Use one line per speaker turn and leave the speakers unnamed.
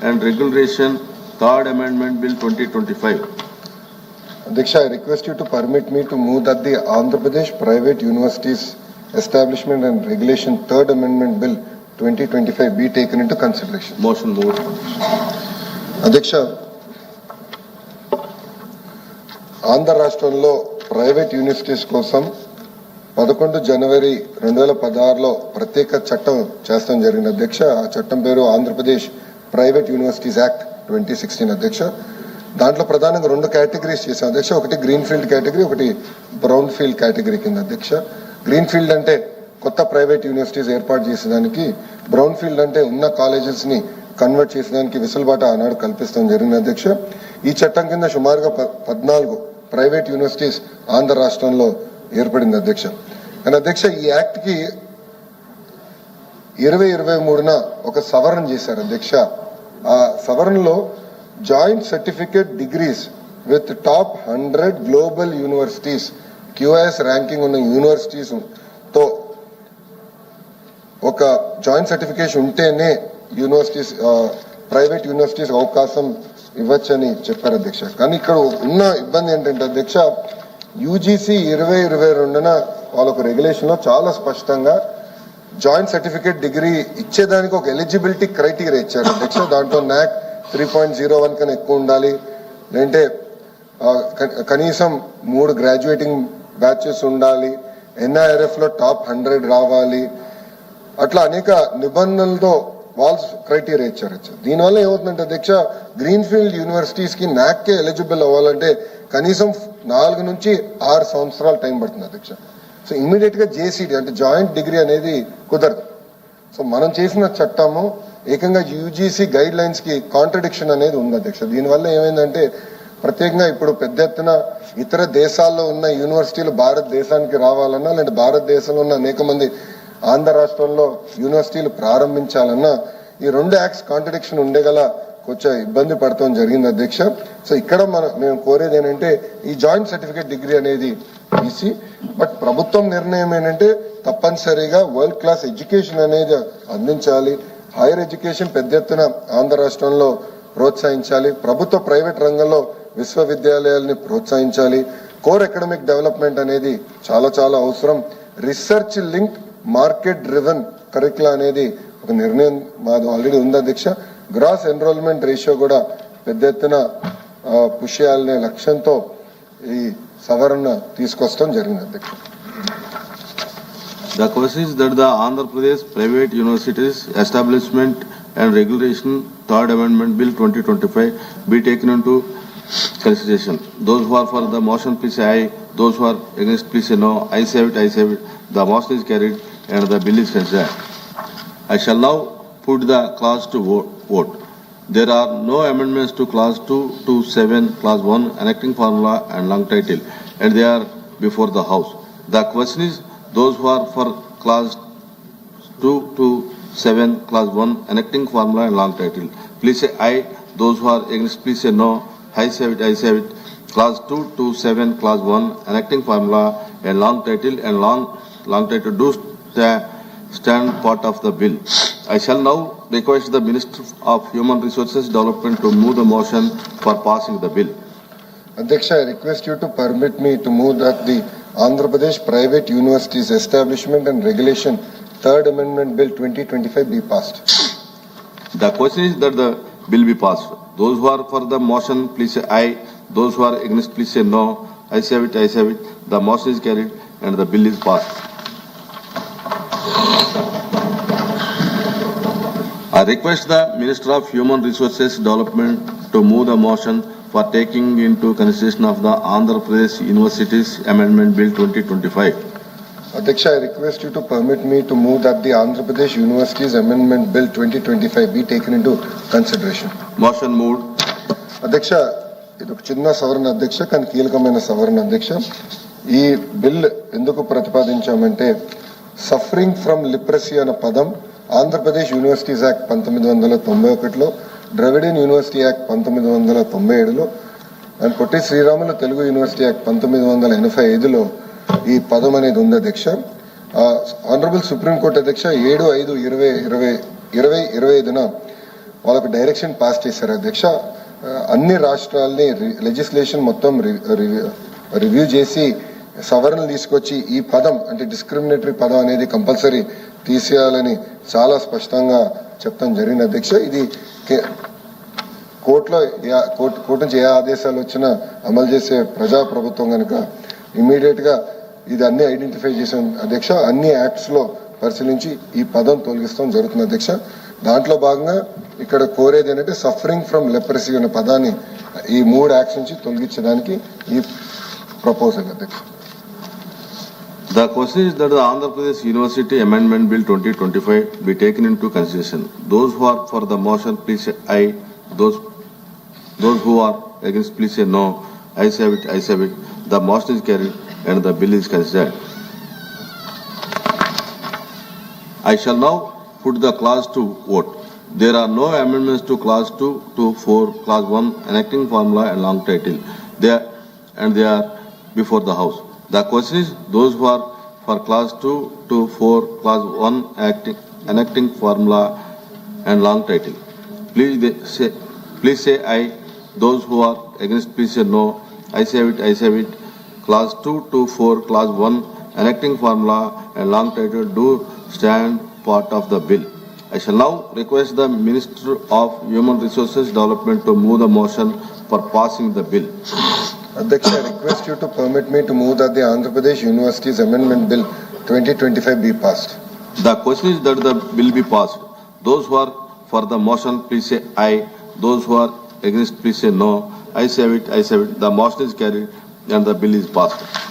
and Regulation, Third Amendment Bill 2025.
Diksha, I request you to permit me to move that the Andhra Pradesh Private Universities Establishment and Regulation Third Amendment Bill 2025 be taken into consideration.
Motion moved.
అధ్యక్ష ఆంధ్ర రాష్ట్రంలో private universities కోసం పదకొండు జనవరి రెండు వేల పదహారులో ప్రత్యేక చట్టం చేస్తాం జరిగింది అధ్యక్ష ఆ చట్టం పేరు Andhra Pradesh private universities act twenty sixteen అధ్యక్ష. దాంట్లో ప్రధానంగా రెండు కేటగిరీస్ చేసాం అధ్యక్ష ఒకటి గ్రీన్ ఫీల్డ్ కేటగిరీ ఒకటి బ్రౌన్ ఫీల్డ్ కేటగిరీ కింద అధ్యక్ష. గ్రీన్ ఫీల్డ్ అంటే కొత్త ప్రైవేట్ యూనివర్సిటీస్ ఏర్పాటు చేసేదానికి బ్రౌన్ ఫీల్డ్ అంటే ఉన్న కాలేజెస్ని కన్వర్ట్ చేసేదానికి వెసులుబాటు ఆనాడు కల్పిస్తాం జరిగింది అధ్యక్ష. ఈ చట్టం కింద సుమారుగా ప- పద్నాలుగు ప్రైవేట్ యూనివర్సిటీస్ ఆంధ్ర రాష్ట్రంలో ఏర్పడింది అధ్యక్ష. కానీ అధ్యక్ష ఈ యాక్ట్కి ఇరవై ఇరవై మూడున ఒక సవరణ చేశారు అధ్యక్ష. ఆ సవరణలో joint certificate degrees with top hundred global universities QS ranking ఉన్న యూనివర్సిటీస్తో ఒక జాయింట్ సర్టిఫికేషన్ ఉంటేనే యూనివర్సిటీస్ ప్రైవేట్ యూనివర్సిటీస్ అవకాశం ఇవ్వచ్చని చెప్పారు అధ్యక్ష. కానీ ఇక్కడ ఉన్న ఇబ్బంది ఏంటంటే అధ్యక్ష యూజీసీ ఇరవై ఇరవై రెండున వాళ్ళ ఒక రెగ్యులేషన్లో చాలా స్పష్టంగా జాయింట్ సర్టిఫికేట్ డిగ్రీ ఇచ్చేదానికి ఒక ఎలిజిబిలిటీ క్రైటీరియా ఇచ్చారు. అధ్యక్ష దాంట్లో నాక్ త్రీ పాయింట్ జీరో వన్ కన్నా ఎక్కువ ఉండాలి. లేదంటే కనీసం మూడు గ్రాడ్యుయేటింగ్ బ్యాచెస్ ఉండాలి. ఎన్ఐఆర్ఎఫ్లో టాప్ హండ్రెడ్ రావాలి. అట్లా అనేక నిబంధనలతో వాల్స్ క్రైటీరియా ఇచ్చారు. దీనివల్ల ఏమవుతుందంటే అధ్యక్ష గ్రీన్ ఫీల్డ్ యూనివర్సిటీస్కి నాక్ కే ఎలిజిబుల్ అవ్వాలంటే కనీసం నాలుగు నుంచి ఆరు సంవత్సరాలు టైం పడుతుంది అధ్యక్ష. సో ఇమీడియట్గా జేసీడీ అంటే జాయింట్ డిగ్రీ అనేది కుదరదు. సో మనం చేసిన చట్టము ఏకంగా యూజీసీ గైడ్ లైన్స్కి కాంట్రడిక్షన్ అనేది ఉంది అధ్యక్ష. దీనివల్ల ఏమైందంటే ప్రత్యేకంగా ఇప్పుడు పెద్ద ఎత్తున ఇతర దేశాల్లో ఉన్న యూనివర్సిటీలు భారతదేశానికి రావాలన్నా లేదంటే భారతదేశంలో ఉన్న అనేక మంది ఆంధ్ర రాష్ట్రంలో యూనివర్సిటీలు ప్రారంభించాలన్నా ఈ రెండు యాక్ట్స్ కాంట్రడిక్షన్ ఉండేగల కొంచెం ఇబ్బంది పడటం జరిగింది అధ్యక్ష. సో ఇక్కడ మనం మేము కోరేది ఏంటంటే ఈ జాయింట్ సర్టిఫికేట్ డిగ్రీ అనేది తీసి బట్ ప్రభుత్వం నిర్ణయం ఏంటంటే తప్పనిసరిగా వరల్డ్ క్లాస్ ఎడ్యుకేషన్ అనేది అందించాలి. హైయర్ ఎడ్యుకేషన్ పెద్ద ఎత్తున ఆంధ్ర రాష్ట్రంలో ప్రోత్సహించాలి. ప్రభుత్వ ప్రైవేట్ రంగంలో విశ్వవిద్యాలయాల్ని ప్రోత్సహించాలి. కోర్ ఎకడమిక్ డెవలప్మెంట్ అనేది చాలా చాలా అవసరం. Research link market driven curricula అనేది ఒక నిర్ణయం మాది ఆల్రెడీ ఉంది అధ్యక్ష. గ్రాస్ ఎన్రోల్మెంట్ రేషియో కూడా పెద్ద ఎత్తున పుష్ చేయాలనే లక్ష్యంతో ఈ సవరణ తీసుకొస్తాం జరిగింది అధ్యక్ష
The question is that the Andhra Pradesh Private Universities Establishment and Regulation Third Amendment Bill 2025 be taken into consideration. Those who are for the motion, please say aye. Those who are against, please say no. I say it, I say it. The motion is carried and the bill is considered. I shall now put the clause to vo- vote. There are no amendments to clause 2 to 7, clause 1, enacting formula and long title, and they are before the house. The question is, those who are for clause 2 to 7, clause 1, enacting formula and long title, please say aye. Those who are against, please say no. I say it, I say it. Clause 2 to 7, clause 1, enacting formula and long title and long, long title do sta- stand part of the bill. I shall now request the Minister of Human Resources Development to move the motion for passing the bill.
Adhyaksha, I request you to permit me to move that the Andhra Pradesh Private Universities Establishment and Regulation Third Amendment Bill 2025 be passed.
The question is that the bill be passed. Those who are for the motion, please say aye. Those who are against, please say no. I say it, I say it. The motion is carried and the bill is passed. I request the Minister of Human Resources Development to move the motion for taking into consideration of the Andhra Pradesh Universities Amendment Bill 2025.
అధ్యక్ష I request you to permit me to move that the Andhra Pradesh universities amendment bill twenty twenty five be taken into consideration
Motion moved.
అధ్యక్ష ఇది ఒక చిన్న సవరణ అధ్యక్ష కానీ కీలకమైన సవరణ అధ్యక్ష ఈ బిల్ ఎందుకు ప్రతిపాదించామంటే సఫరింగ్ ఫ్రమ్ లిప్రసీ అనే పదం ఆంధ్రప్రదేశ్ యూనివర్సిటీస్ యాక్ట్ పంతొమ్మిది వందల తొంభై ఒకటిలో ద్రవిడియన్ యూనివర్సిటీ యాక్ట్ పంతొమ్మిది వందల తొంభై ఏడులో and Potti Sriramulu Telugu university act పంతొమ్మిది వందల ఎనభై ఐదులో ఈ పదం అనేది ఉంది అధ్యక్ష. ఆనరబుల్ సుప్రీంకోర్టు అధ్యక్ష ఏడు ఐదు ఇరవై ఇరవై ఇరవై ఇరవై ఐదున వాళ్ళకు డైరెక్షన్ పాస్ చేశారు అధ్యక్ష. అన్ని రాష్ట్రాల్ని లెజిస్లేషన్ మొత్తం రి- రివ్యూ చేసి సవరణలు తీసుకొచ్చి ఈ పదం అంటే డిస్క్రిమినేటరీ పదం అనేది కంపల్సరీ తీసేయాలని చాలా స్పష్టంగా చెప్తాం జరిగింది. అధ్యక్ష ఇది కే- కోర్టులో ఏ- కోర్టు కోర్టు నుంచి ఏ ఆదేశాలు వచ్చినా అమలు చేసే ప్రజా ప్రభుత్వం కనుక ఇమీడియట్గా ఇది అన్ని ఐడెంటిఫై చేసాం అధ్యక్ష అన్ని యాక్ట్స్లో పరిశీలించి ఈ పదం తొలగిస్తాం జరుగుతుంది అధ్యక్ష. దాంట్లో భాగంగా ఇక్కడ కోరేది ఏంటంటే సఫరింగ్ ఫ్రమ్ లెపరసీ అనే పదాన్ని ఈ మూడు యాక్ట్స్ నుంచి తొలగించడానికి ఈ ప్రపోజల్ అధ్యక్ష.
The question is that the Andhra Pradesh University Amendment Bill 2025 be taken into consideration. Those who are for the motion, please say aye. Those, those who are against, please say no. I have it, I have it. The motion is carried and the bill is considered. I shall now put the clause to vote. There are no amendments to clause 2 to 4, clause 1, enacting formula and long title. They are, and they are before the House. The question is, those who are for class 2 to 4, class 1, acting, enacting formula and long title. Please say, please say aye. Those who are against, please say no. I say it, I say it. Class 2 to 4, class 1, enacting formula and long title do stand part of the bill. I shall now request the Minister of Human Resources Development to move the motion for passing the bill.
Adyaksha, I request you to permit me to move that the Andhra Pradesh Universities Amendment Bill 2025 be passed.
The question is that the bill be passed. Those who are for the motion, please say aye. Those who are against, please say no. I say it, I say it. The motion is carried and the bill is passed.